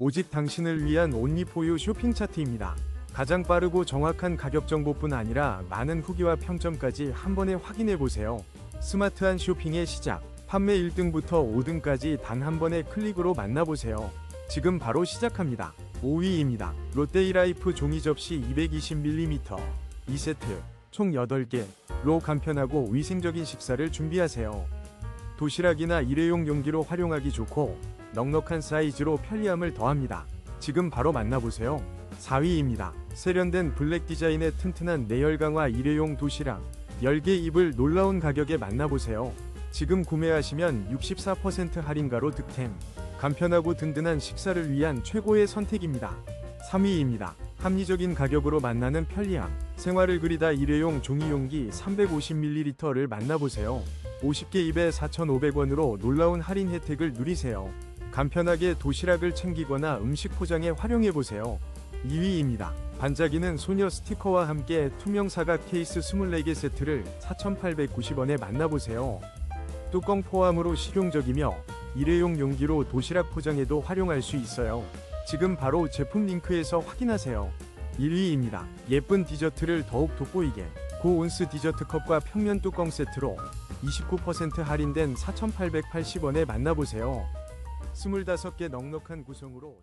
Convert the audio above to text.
오직 당신을 위한 온리포유 쇼핑 차트입니다. 가장 빠르고 정확한 가격 정보뿐 아니라 많은 후기와 평점까지 한 번에 확인해 보세요. 스마트한 쇼핑의 시작. 판매 1등부터 5등까지 단 한 번의 클릭으로 만나보세요. 지금 바로 시작합니다. 5위입니다. 롯데이라이프 종이 접시 220mm 2세트 총 8개로 간편하고 위생적인 식사를 준비하세요. 도시락이나 일회용 용기로 활용하기 좋고 넉넉한 사이즈로 편리함을 더합니다. 지금 바로 만나보세요. 4위입니다. 세련된 블랙 디자인의 튼튼한 내열 강화 일회용 도시락 10개 입을 놀라운 가격에 만나보세요. 지금 구매하시면 64% 할인가로 득템. 간편하고 든든한 식사를 위한 최고의 선택입니다. 3위입니다. 합리적인 가격으로 만나는 편리함. 생활을 그리다 일회용 종이용기 350ml를 만나보세요. 50개 입에 4,500원으로 놀라운 할인 혜택을 누리세요. 간편하게 도시락을 챙기거나 음식 포장에 활용해보세요. 2위입니다. 반짝이는 소녀 스티커와 함께 투명 사각 케이스 24개 세트를 4,890원에 만나보세요. 뚜껑 포함으로 실용적이며 일회용 용기로 도시락 포장에도 활용할 수 있어요. 지금 바로 제품 링크에서 확인하세요. 1위입니다. 예쁜 디저트를 더욱 돋보이게 고온스 디저트 컵과 평면 뚜껑 세트로 29% 할인된 4,880원에 만나보세요. 25개 넉넉한 구성으로